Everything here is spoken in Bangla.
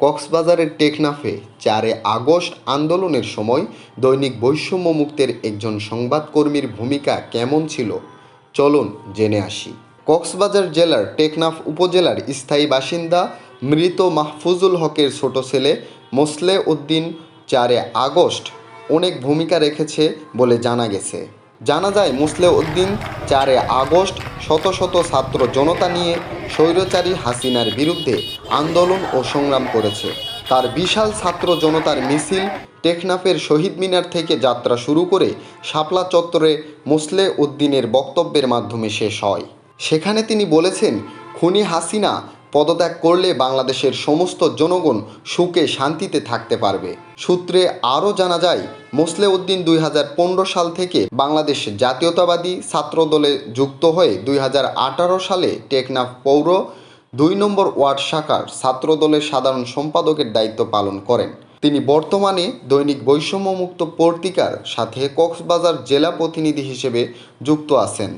কক্সবাজারের টেকনাফে চারে আগস্ট আন্দোলনের সময় দৈনিক বৈষম্য মুক্তের একজন সংবাদকর্মীর ভূমিকা কেমন ছিল? চলুন জেনে আসি। কক্সবাজার জেলার টেকনাফ উপজেলার স্থায়ী বাসিন্দা মৃত মাহফুজুল হকের ছোট ছেলে মোসলে উদ্দিন চারে আগস্ট অনেক ভূমিকা রেখেছে বলে জানা গেছে। জানা যায় মুসলে উদ্দিন চারে আগস্ট শত শত ছাত্র জনতা নিয়ে স্বৈরচারী হাসিনার বিরুদ্ধে আন্দোলন ও সংগ্রাম করেছে। তার বিশাল ছাত্র জনতার মিছিল, টেকনাফের শহীদ মিনার থেকে যাত্রা শুরু করে শাপলা চত্বরে মুসলে উদ্দিনের বক্তব্যের মাধ্যমে শেষ হয়। সেখানে তিনি বলেছেন, খুনি হাসিনা পদত্যাগ করলে বাংলাদেশের সমস্ত জনগণ সুখে শান্তিতে থাকতে পারবে। সূত্রে আরও জানা যায় মোসলে উদ্দিন দুই সাল থেকে বাংলাদেশ জাতীয়তাবাদী ছাত্র দলে যুক্ত হয়ে দুই হাজার আঠারো সালে টেকনাফ পৌর দুই নম্বর ওয়ার্ড শাখার ছাত্র দলের সাধারণ সম্পাদকের দায়িত্ব পালন করেন। তিনি বর্তমানে দৈনিক বৈষম্যমুক্ত পত্রিকার সাথে কক্সবাজার জেলা প্রতিনিধি হিসেবে যুক্ত আছেন।